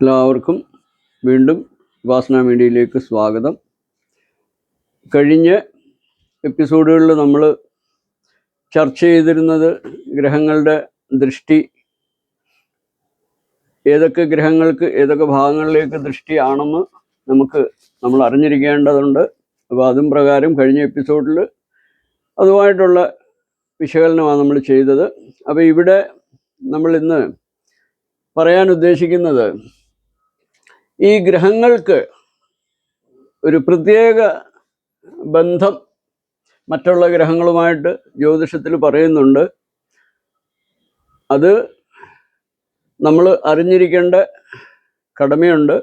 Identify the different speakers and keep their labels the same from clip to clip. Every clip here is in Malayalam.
Speaker 1: എല്ലാവർക്കും വീണ്ടും ഉപാസന മീഡിയയിലേക്ക് സ്വാഗതം. കഴിഞ്ഞ എപ്പിസോഡുകളിൽ നമ്മൾ ചർച്ച ചെയ്തിരുന്നത് ഗ്രഹങ്ങളുടെ ദൃഷ്ടി ഏതൊക്കെ ഗ്രഹങ്ങൾക്ക് ഏതൊക്കെ ഭാഗങ്ങളിലേക്ക് ദൃഷ്ടിയാണെന്ന് നമുക്ക് നമ്മൾ അറിഞ്ഞിരിക്കേണ്ടതുണ്ട്. അപ്പോൾ അതും പ്രകാരം കഴിഞ്ഞ എപ്പിസോഡിൽ അതുമായിട്ടുള്ള വിശകലനമാണ് നമ്മൾ ചെയ്തത്. അപ്പോൾ ഇവിടെ നമ്മൾ ഇന്ന് പറയാൻ ഉദ്ദേശിക്കുന്നത് ഈ ഗ്രഹങ്ങൾക്ക് ഒരു പ്രത്യേക ബന്ധം മറ്റുള്ള ഗ്രഹങ്ങളുമായിട്ട് ജ്യോതിഷത്തിൽ പറയുന്നുണ്ട്. അത് നമ്മൾ അറിഞ്ഞിരിക്കേണ്ട കടമയുണ്ട്.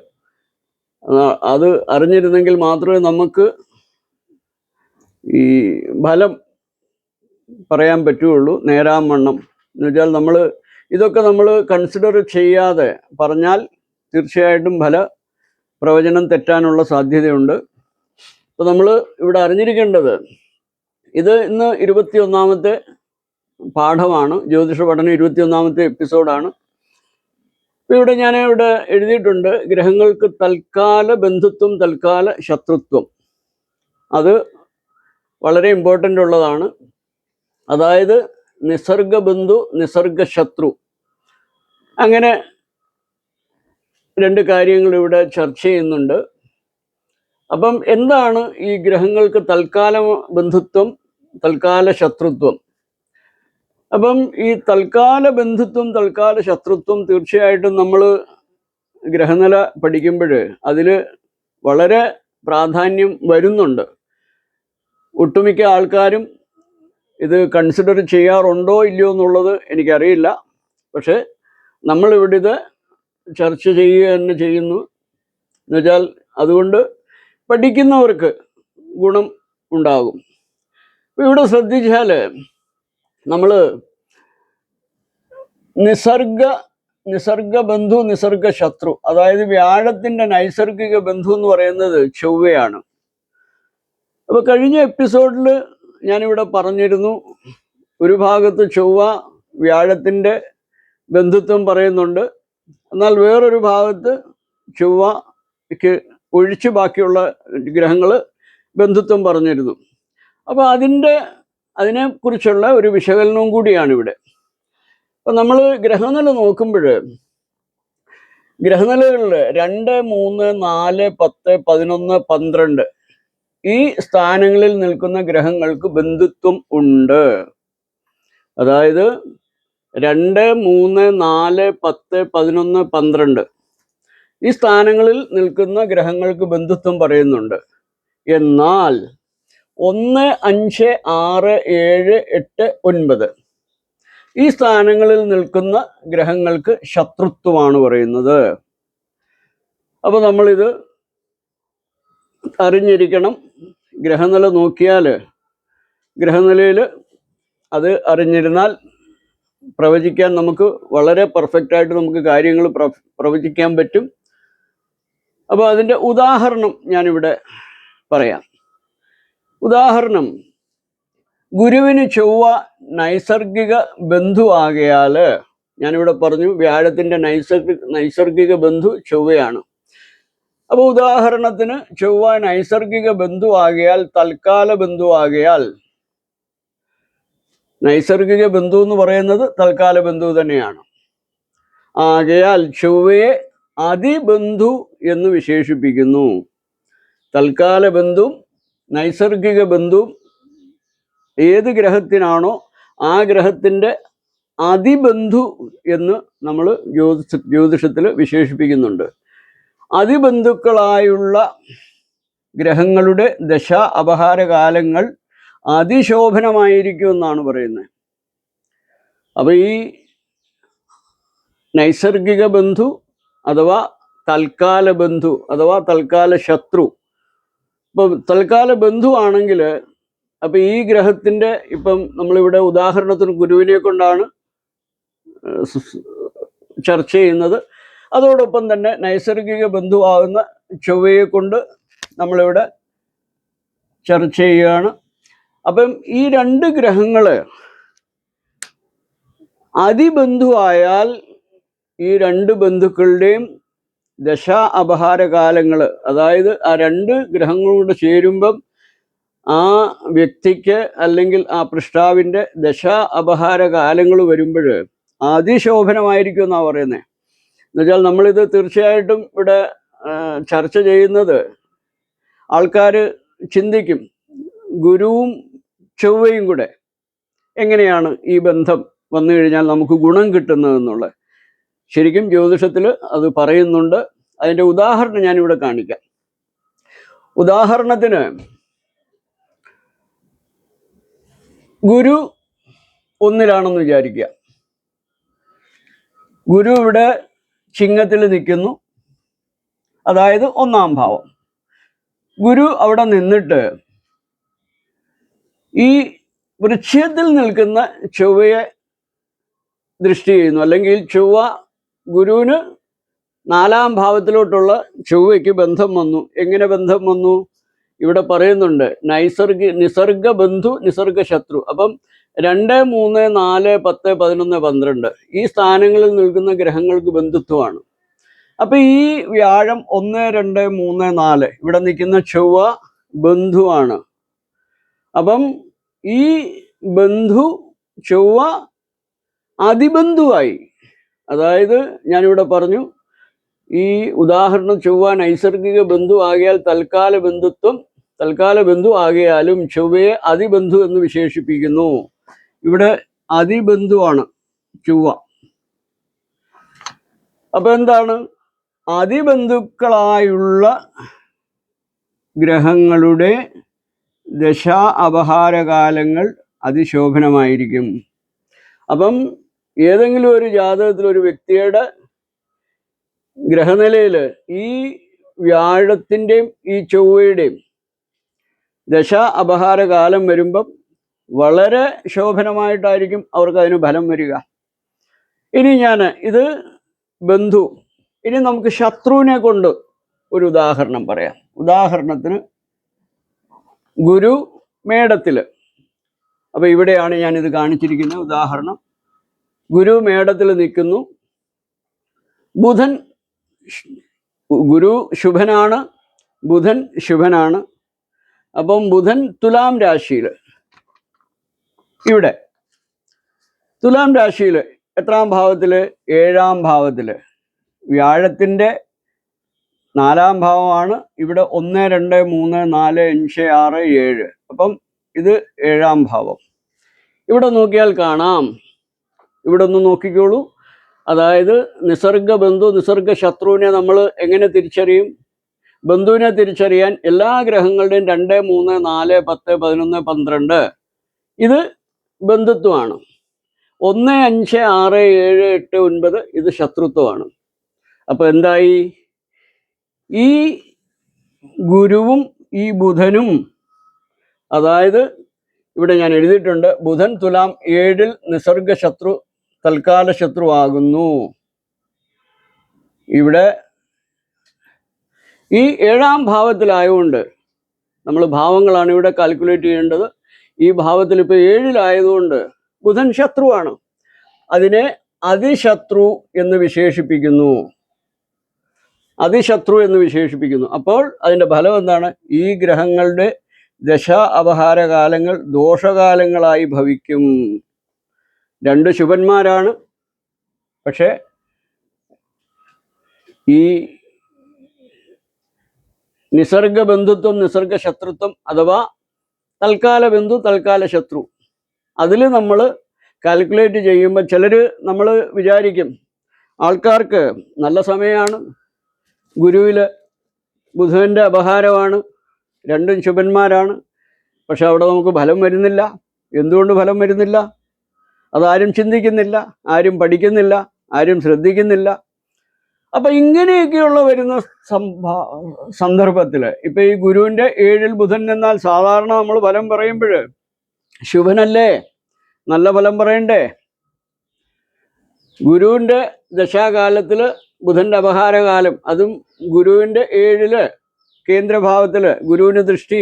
Speaker 1: അത് അറിഞ്ഞിരുന്നെങ്കിൽ മാത്രമേ നമുക്ക് ഈ ഫലം പറയാൻ പറ്റുകയുള്ളൂ. നേരാം വണ്ണം. എന്ന് വെച്ചാൽ നമ്മൾ ഇതൊക്കെ നമ്മൾ കൺസിഡർ ചെയ്യാതെ പറഞ്ഞാൽ തീർച്ചയായിട്ടും ഫല പ്രവചനം തെറ്റാനുള്ള സാധ്യതയുണ്ട്. അപ്പോൾ നമ്മൾ ഇവിടെ അറിഞ്ഞിരിക്കേണ്ടത് ഇത് ഇന്ന് ഇരുപത്തി ഒന്നാമത്തെ പാഠമാണ്. ജ്യോതിഷ പഠനം ഇരുപത്തി ഒന്നാമത്തെ എപ്പിസോഡാണ് ഇവിടെ ഞാൻ ഇവിടെ എഴുതിയിട്ടുണ്ട് ഗ്രഹങ്ങൾക്ക് തൽക്കാല ബന്ധുത്വം തൽക്കാല ശത്രുത്വം. അത് വളരെ ഇമ്പോർട്ടന്റ് ഉള്ളതാണ്. അതായത് നിസർഗ ബന്ധു നിസർഗ ശത്രു അങ്ങനെ രണ്ട് കാര്യങ്ങൾ ഇവിടെ ചർച്ച ചെയ്യുന്നുണ്ട്. അപ്പം എന്താണ് ഈ ഗ്രഹങ്ങൾക്ക് തൽക്കാല ബന്ധുത്വം തൽക്കാല ശത്രുത്വം? അപ്പം ഈ തൽക്കാല ബന്ധുത്വം തൽക്കാല ശത്രുത്വം തീർച്ചയായിട്ടും നമ്മൾ ഗ്രഹനില പഠിക്കുമ്പോൾ അതിൽ വളരെ പ്രാധാന്യം വരുന്നുണ്ട്. ഒട്ടുമിക്ക ആൾക്കാരും ഇത് കൺസിഡർ ചെയ്യാറുണ്ടോ ഇല്ലയോ എന്നുള്ളത് എനിക്കറിയില്ല. പക്ഷേ നമ്മളിവിടെ ഇത് ചർച്ച ചെയ്യുക തന്നെ ചെയ്യുന്നു. എന്നുവെച്ചാൽ അതുകൊണ്ട് പഠിക്കുന്നവർക്ക് ഗുണം ഉണ്ടാകും. ഇവിടെ ശ്രദ്ധിച്ചാൽ നമ്മൾ നിസർഗ നിസർഗ ബന്ധു നിസർഗ ശത്രു അതായത് വ്യാഴത്തിന്റെ നൈസർഗിക ബന്ധു എന്ന് പറയുന്നത് ചൊവ്വയാണ്. അപ്പോൾ കഴിഞ്ഞ എപ്പിസോഡിൽ ഞാനിവിടെ പറഞ്ഞിരുന്നു ഒരു ഭാഗത്ത് ചൊവ്വ വ്യാഴത്തിന്റെ ബന്ധുത്വം പറയുന്നുണ്ട്. എന്നാൽ വേറൊരു ഭാഗത്ത് ചൊവ്വയ്ക്ക് ഒഴിച്ച് ബാക്കിയുള്ള ഗ്രഹങ്ങൾ ബന്ധുത്വം പറഞ്ഞിരുന്നു. അപ്പോൾ അതിന്റെ അതിനെക്കുറിച്ചുള്ള ഒരു വിശകലനവും കൂടിയാണ് ഇവിടെ. അപ്പം നമ്മൾ ഗ്രഹനില നോക്കുമ്പോൾ ഗ്രഹനിലകളിൽ രണ്ട് മൂന്ന് നാല് പത്ത് പതിനൊന്ന് പന്ത്രണ്ട് ഈ സ്ഥാനങ്ങളിൽ നിൽക്കുന്ന ഗ്രഹങ്ങൾക്ക് ബന്ധുത്വം ഉണ്ട്. അതായത് രണ്ട് മൂന്ന് നാല് പത്ത് പതിനൊന്ന് പന്ത്രണ്ട്. ഈ സ്ഥാനങ്ങളിൽ നിൽക്കുന്ന ഗ്രഹങ്ങൾക്ക് ബന്ധുത്വം പറയുന്നുണ്ട്. എന്നാൽ ഒന്ന് അഞ്ച് ആറ് ഏഴ് എട്ട് ഒൻപത്. ഈ സ്ഥാനങ്ങളിൽ നിൽക്കുന്ന ഗ്രഹങ്ങൾക്ക് ശത്രുത്വമാണ് പറയുന്നത്. അപ്പോൾ നമ്മളിത് അറിഞ്ഞിരിക്കണം. ഗ്രഹനില നോക്കിയാൽ ഗ്രഹനിലയിൽ അത് അറിഞ്ഞിരുന്നാൽ പ്രവചിക്കാൻ നമുക്ക് വളരെ പെർഫെക്റ്റ് ആയിട്ട് നമുക്ക് കാര്യങ്ങൾ പ്രവചിക്കാൻ പറ്റും. അപ്പോൾ അതിന്റെ ഉദാഹരണം ഞാനിവിടെ പറയാം. ഉദാഹരണം ഗുരുവിന് ചൊവ്വ നൈസർഗിക ബന്ധുവാകയാൽ ഞാനിവിടെ പറഞ്ഞു വ്യാഴത്തിന്റെ നൈസർഗിക നൈസർഗിക ബന്ധു ചൊവ്വയാണ്. അപ്പോൾ ഉദാഹരണത്തിന് ചൊവ്വ നൈസർഗിക ബന്ധുവാകയാൽ തൽക്കാല ബന്ധുവാകയാൽ നൈസർഗിക ബന്ധു എന്ന് പറയുന്നത് തൽക്കാല ബന്ധു തന്നെയാണ്. ആകയാൽ ചൊവ്വയെ അതിബന്ധു എന്ന് വിശേഷിപ്പിക്കുന്നു. തൽക്കാല ബന്ധും നൈസർഗിക ബന്ധും ഏത് ഗ്രഹത്തിനാണോ ആ ഗ്രഹത്തിന്റെ അതിബന്ധു എന്ന് നമ്മൾ ജ്യോതിഷ ജ്യോതിഷത്തിൽ വിശേഷിപ്പിക്കുന്നുണ്ട്. അതിബന്ധുക്കളായുള്ള ഗ്രഹങ്ങളുടെ ദശ അപഹാരകാലങ്ങൾ അതിശോഭനമായിരിക്കും എന്നാണ് പറയുന്നത്. അപ്പോൾ ഈ നൈസർഗിക ബന്ധു അഥവാ തൽക്കാല ബന്ധു അഥവാ തൽക്കാല ശത്രു. ഇപ്പം തൽക്കാല ബന്ധു ആണെങ്കിൽ അപ്പം ഈ ഗ്രഹത്തിന്റെ ഇപ്പം നമ്മളിവിടെ ഉദാഹരണത്തിന് ഗുരുവിനെ കൊണ്ടാണ് ചർച്ച ചെയ്യുന്നത്. അതോടൊപ്പം തന്നെ നൈസർഗിക ബന്ധുവാകുന്ന ചൊവ്വയെ കൊണ്ട് നമ്മളിവിടെ ചർച്ച ചെയ്യുകയാണ്. അപ്പം ഈ രണ്ട് ഗ്രഹങ്ങൾ അതിബന്ധുവായാൽ ഈ രണ്ട് ബന്ധുക്കളുടെയും ദശ അപഹാര കാലങ്ങൾ അതായത് ആ രണ്ട് ഗ്രഹങ്ങളോട് ചേരുമ്പം ആ വ്യക്തിക്ക് അല്ലെങ്കിൽ ആ പൃഷ്ടാവിന്റെ ദശ അപഹാര കാലങ്ങൾ വരുമ്പോൾ അതിശോഭനമായിരിക്കും എന്നാണ് പറയുന്നത് എന്നുവെച്ചാൽ നമ്മളിത് തീർച്ചയായിട്ടും ഇവിടെ ചർച്ച ചെയ്യുന്നത് ആൾക്കാർ ചിന്തിക്കും. ഗുരുവും ചൊവ്വയും കൂടെ എങ്ങനെയാണ് ഈ ബന്ധം വന്നു കഴിഞ്ഞാൽ നമുക്ക് ഗുണം കിട്ടുന്നതെന്നുള്ളത് ശരിക്കും ജ്യോതിഷത്തിൽ അത് പറയുന്നുണ്ട്. അതിന്റെ ഉദാഹരണം ഞാനിവിടെ കാണിക്കാം. ഉദാഹരണത്തിന് ഗുരു ഒന്നിലാണെന്ന് വിചാരിക്കുക. ഗുരു ഇവിടെ ചിങ്ങത്തിൽ നിൽക്കുന്നു. അതായത് ഒന്നാം ഭാവം. ഗുരു അവിടെ നിന്നിട്ട് ഈ വൃക്ഷത്തിൽ നിൽക്കുന്ന ചൊവ്വയെ ദൃഷ്ടി ചെയ്യുന്നു. അല്ലെങ്കിൽ ചൊവ്വ ഗുരുവിന് നാലാം ഭാവത്തിലോട്ടുള്ള ചൊവ്വയ്ക്ക് ബന്ധം വന്നു. എങ്ങനെ ബന്ധം വന്നു? ഇവിടെ പറയുന്നുണ്ട് നൈസർഗി നിസർഗ ബന്ധു നിസർഗ ശത്രു അപ്പം രണ്ട് മൂന്ന് നാല് പത്ത് പതിനൊന്ന് പന്ത്രണ്ട് ഈ സ്ഥാനങ്ങളിൽ നിൽക്കുന്ന ഗ്രഹങ്ങൾക്ക് ബന്ധുത്വമാണ്. അപ്പൊ ഈ വ്യാഴം ഒന്ന് രണ്ട് മൂന്ന് നാല് ഇവിടെ നിൽക്കുന്ന ചൊവ്വ ബന്ധുവാണ്. അപ്പം ഈ ബന്ധു ചൊവ്വ അതിബന്ധുവായി. അതായത് ഞാനിവിടെ പറഞ്ഞു ഈ ഉദാഹരണം ചൊവ്വ നൈസർഗിക ബന്ധു ആകിയാൽ തൽക്കാല ബന്ധുത്വം തൽക്കാല ബന്ധു ആകിയാലും ചൊവ്വയെ അതിബന്ധു എന്ന് വിശേഷിപ്പിക്കുന്നു. ഇവിടെ അതിബന്ധുവാണ് ചൊവ്വ. അപ്പൊ എന്താണ്? അതിബന്ധുക്കളായുള്ള ഗ്രഹങ്ങളുടെ ദശാ അപഹാരകാലങ്ങൾ അതിശോഭനമായിരിക്കും. അപ്പം ഏതെങ്കിലും ഒരു ജാതകത്തിൽ ഒരു വ്യക്തിയുടെ ഗ്രഹനിലയിൽ ഈ വ്യാഴത്തിന്റെയും ഈ ചൊവ്വയുടെയും ദശ അപഹാര കാലം വരുമ്പം വളരെ ശോഭനമായിട്ടായിരിക്കും അവർക്ക് അതിന് ഫലം വരിക. ഇനി ഞാൻ ഇത് ബന്ധു ഇനി നമുക്ക് ശത്രുവിനെ കൊണ്ട് ഒരു ഉദാഹരണം പറയാം. ഉദാഹരണത്തിന് ഗുരു മേടത്തിൽ അപ്പോൾ ഇവിടെയാണ് ഞാൻ ഇത് കാണിച്ചിരിക്കുന്ന ഉദാഹരണം. ഗുരു മേടത്തിൽ നിൽക്കുന്നു. ബുധൻ ഗുരു ശുഭനാണ് ബുധൻ ശുഭനാണ്. അപ്പം ബുധൻ തുലാം രാശിയിൽ ഇവിടെ. തുലാം രാശിയിൽ എത്രാം ഭാവത്തിൽ ഏഴാം ഭാവത്തിൽ വ്യാഴത്തിന്റെ നാലാം ഭാവമാണ്. ഇവിടെ ഒന്ന് രണ്ട് മൂന്ന് നാല് അഞ്ച് ആറ് ഏഴ്. അപ്പം ഇത് ഏഴാം ഭാവം. ഇവിടെ നോക്കിയാൽ കാണാം. ഇവിടെ ഒന്ന് നോക്കിക്കോളൂ. അതായത് നിസർഗ ബന്ധു നിസർഗ ശത്രുവിനെ നമ്മൾ എങ്ങനെ തിരിച്ചറിയും? ബന്ധുവിനെ തിരിച്ചറിയാൻ എല്ലാ ഗ്രഹങ്ങളുടെയും രണ്ട് മൂന്ന് നാല് പത്ത് പതിനൊന്ന് പന്ത്രണ്ട്. ഇത് ബന്ധുത്വമാണ്. ഒന്ന് അഞ്ച് ആറ് ഏഴ് എട്ട് ഒൻപത് ഇത് ശത്രുത്വമാണ്. അപ്പോൾ എന്തായി? ഈ ഗുരുവും ഈ ബുധനും അതായത് ഇവിടെ ഞാൻ എഴുതിയിട്ടുണ്ട് ബുധൻ തുലാം ഏഴിൽ നിസർഗ ശത്രു തൽക്കാല ശത്രു ആകുന്നു ഇവിടെ ഈ ഏഴാം ഭാവത്തിലായതുകൊണ്ട് നമ്മൾ ഭാവങ്ങളാണ് ഇവിടെ കാൽക്കുലേറ്റ് ചെയ്യേണ്ടത്. ഈ ഭാവത്തിൽ ഇപ്പോൾ ഏഴിലായതുകൊണ്ട് ബുധൻ ശത്രുവാണ്. അതിനെ അതിശത്രു എന്ന് വിശേഷിപ്പിക്കുന്നു. അതിശത്രു എന്ന് വിശേഷിപ്പിക്കുന്നു. അപ്പോൾ അതിന്റെ ഫലം എന്താണ്? ഈ ഗ്രഹങ്ങളുടെ ദശ അപഹാരകാലങ്ങൾ ദോഷകാലങ്ങളായി ഭവിക്കും. രണ്ട് ശുഭന്മാരാണ്. പക്ഷേ ഈ നിസർഗ ബന്ധുത്വം നിസർഗ ശത്രുത്വം അഥവാ തൽക്കാല ബന്ധു തൽക്കാല ശത്രു. അതിൽ നമ്മൾ കാൽക്കുലേറ്റ് ചെയ്യുമ്പോൾ ചിലർ നമ്മൾ വിചാരിക്കും ആൾക്കാർക്ക് നല്ല സമയമാണ് ഗുരുവിൽ ബുധന്റെ അപഹാരമാണ്. രണ്ടും ശുഭന്മാരാണ്. പക്ഷെ അവിടെ നമുക്ക് ഫലം വരുന്നില്ല. എന്തുകൊണ്ട് ഫലം വരുന്നില്ല? അതാരും ചിന്തിക്കുന്നില്ല. ആരും പഠിക്കുന്നില്ല. ആരും ശ്രദ്ധിക്കുന്നില്ല. അപ്പം ഇങ്ങനെയൊക്കെയുള്ള വരുന്ന സംഭാ സന്ദർഭത്തിൽ ഇപ്പം ഈ ഗുരുവിന്റെ ഏഴിൽ ബുധൻ എന്നാൽ സാധാരണ നമ്മൾ ഫലം പറയുമ്പോൾ ശുഭനല്ലേ? നല്ല ഫലം പറയണ്ടേ? ഗുരുവിന്റെ ദശാകാലത്തിൽ ബുധന്റെ അപഹാരകാലം അതും ഗുരുവിന്റെ ഏഴിൽ കേന്ദ്രഭാവത്തിൽ ഗുരുവിന് ദൃഷ്ടി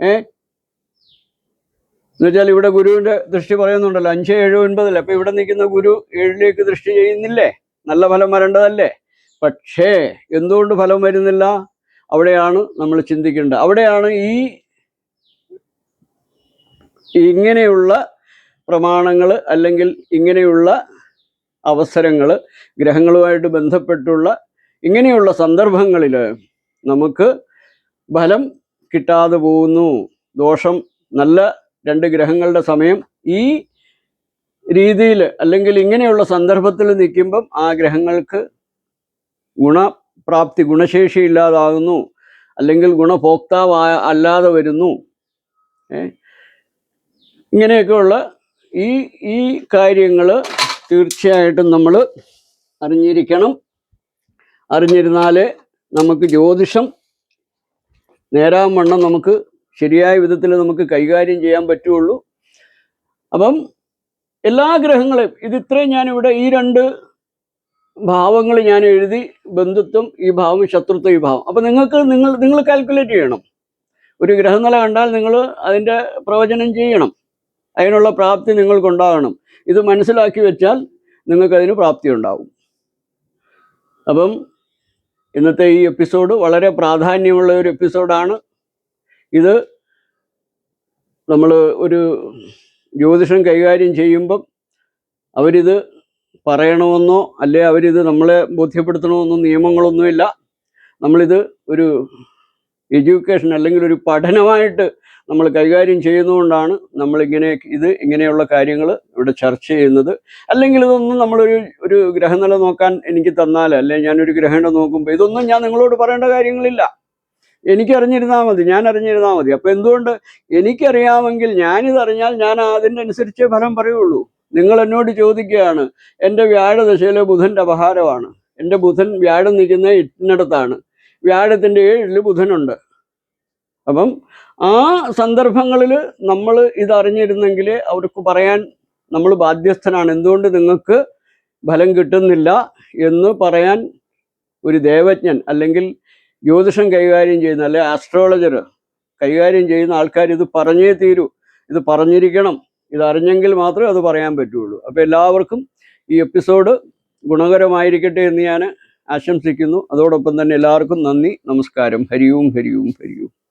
Speaker 1: ഏ? എന്നുവെച്ചാൽ ഇവിടെ ഗുരുവിന്റെ ദൃഷ്ടി പറയുന്നുണ്ടല്ലോ അഞ്ച് ഏഴ് ഒൻപതിൽ അപ്പൊ ഇവിടെ നിൽക്കുന്ന ഗുരു ഏഴിലേക്ക് ദൃഷ്ടി ചെയ്യുന്നില്ലേ? നല്ല ഫലം വരേണ്ടതല്ലേ? പക്ഷേ എന്തുകൊണ്ട് ഫലം വരുന്നില്ല? അവിടെയാണ് നമ്മൾ ചിന്തിക്കേണ്ടത്. അവിടെയാണ് ഈ ഇങ്ങനെയുള്ള പ്രമാണങ്ങൾ അല്ലെങ്കിൽ ഇങ്ങനെയുള്ള അവസരങ്ങൾ ഗ്രഹങ്ങളുമായിട്ട് ബന്ധപ്പെട്ടുള്ള ഇങ്ങനെയുള്ള സന്ദർഭങ്ങളിൽ നമുക്ക് ഫലം കിട്ടാതെ പോകുന്നു. ദോഷം നല്ല രണ്ട് ഗ്രഹങ്ങളുടെ സമയം ഈ രീതിയിൽ അല്ലെങ്കിൽ ഇങ്ങനെയുള്ള സന്ദർഭത്തിൽ നിൽക്കുമ്പം ആ ഗ്രഹങ്ങൾക്ക് ഗുണപ്രാപ്തി ഗുണശേഷി ഇല്ലാതാകുന്നു. അല്ലെങ്കിൽ ഗുണഭോക്താവ് അല്ലാതെ വരുന്നു? ഇങ്ങനെയൊക്കെയുള്ള ഈ ഈ കാര്യങ്ങൾ തീർച്ചയായിട്ടും നമ്മൾ അറിഞ്ഞിരിക്കണം. അറിഞ്ഞിരുന്നാലേ നമുക്ക് ജ്യോതിഷം നേരാവണ്ണം നമുക്ക് ശരിയായ വിധത്തിൽ നമുക്ക് കൈകാര്യം ചെയ്യാൻ പറ്റുള്ളൂ. അപ്പം എല്ലാ ഗ്രഹങ്ങളെയും ഇത് ഇത്രയും ഞാനിവിടെ ഈ രണ്ട് ഭാവങ്ങൾ ഞാൻ എഴുതി ബന്ധുത്വം ഈ ഭാവം ശത്രുത്വം ഈ ഭാവം. അപ്പം നിങ്ങൾക്ക് നിങ്ങൾ നിങ്ങൾ കാൽക്കുലേറ്റ് ചെയ്യണം. ഒരു ഗ്രഹനില കണ്ടാൽ നിങ്ങൾ അതിന്റെ പ്രവചനം ചെയ്യണം. അതിനുള്ള പ്രാപ്തി നിങ്ങൾക്കുണ്ടാകണം. ഇത് മനസ്സിലാക്കി വെച്ചാൽ നിങ്ങൾക്കതിന് പ്രാപ്തി ഉണ്ടാവും അപ്പം ഇന്നത്തെ ഈ എപ്പിസോഡ് വളരെ പ്രാധാന്യമുള്ള ഒരു എപ്പിസോഡാണ്. ഇത് നമ്മൾ ഒരു ജ്യോതിഷം കൈകാര്യം ചെയ്യുമ്പം അവരിത് പറയണമെന്നോ അല്ലെ അവരിത് നമ്മളെ ബോധ്യപ്പെടുത്തണമെന്നോ നിയമങ്ങളൊന്നുമില്ല. നമ്മളിത് ഒരു എഡ്യൂക്കേഷൻ അല്ലെങ്കിൽ ഒരു പഠനമായിട്ട് നമ്മൾ കൈകാര്യം ചെയ്യുന്നതുകൊണ്ടാണ് നമ്മളിങ്ങനെ ഇത് ഇങ്ങനെയുള്ള കാര്യങ്ങൾ ഇവിടെ ചർച്ച ചെയ്യുന്നത്. അല്ലെങ്കിൽ ഇതൊന്നും നമ്മളൊരു ഒരു ഗ്രഹനില നോക്കാൻ എനിക്ക് തന്നാൽ അല്ലെ ഞാനൊരു ഗ്രഹണം നോക്കുമ്പോൾ ഇതൊന്നും ഞാൻ നിങ്ങളോട് പറയേണ്ട കാര്യങ്ങളില്ല. എനിക്ക് അറിഞ്ഞിരുന്നാൽ മതി ഞാൻ അറിഞ്ഞിരുന്നാൽ മതി. അപ്പം എന്തുകൊണ്ട് എനിക്കറിയാമെങ്കിൽ ഞാനിത് അറിഞ്ഞാൽ ഞാൻ അതിന്റെ അനുസരിച്ച് ഫലം പറയുള്ളൂ. നിങ്ങൾ എന്നോട് ചോദിക്കുകയാണ് എന്റെ വ്യാഴദശയിലെ ബുധന്റെ അപഹാരമാണ്. എന്റെ ബുധൻ വ്യാഴം നിൽക്കുന്ന ഇന്നിടത്താണ്. വ്യാഴത്തിന്റെ ഏഴിൽ ബുധനുണ്ട്. അപ്പം ആ സന്ദർഭങ്ങളിൽ നമ്മൾ ഇതറിഞ്ഞിരുന്നെങ്കിൽ അവർക്ക് പറയാൻ നമ്മൾ ബാധ്യസ്ഥനാണ്. എന്തുകൊണ്ട് നിങ്ങൾക്ക് ഫലം കിട്ടുന്നില്ല എന്ന് പറയാൻ ഒരു ദേവജ്ഞൻ അല്ലെങ്കിൽ ജ്യോതിഷം കൈകാര്യം ചെയ്യുന്ന അല്ലെ ആസ്ട്രോളജർ കൈകാര്യം ചെയ്യുന്ന ആൾക്കാർ ഇത് പറഞ്ഞേ തീരൂ. ഇത് പറഞ്ഞിരിക്കണം. ഇത് അറിഞ്ഞെങ്കിൽ മാത്രമേ അത് പറയാൻ പറ്റുള്ളൂ. അപ്പോൾ എല്ലാവർക്കും ഈ എപ്പിസോഡ് ഗുണകരമായിരിക്കട്ടെ എന്ന് ഞാൻ ആശംസിക്കുന്നു. അതോടൊപ്പം തന്നെ എല്ലാവർക്കും നന്ദി. നമസ്കാരം. ഹരിയും ഹരിയും ഹരിയും.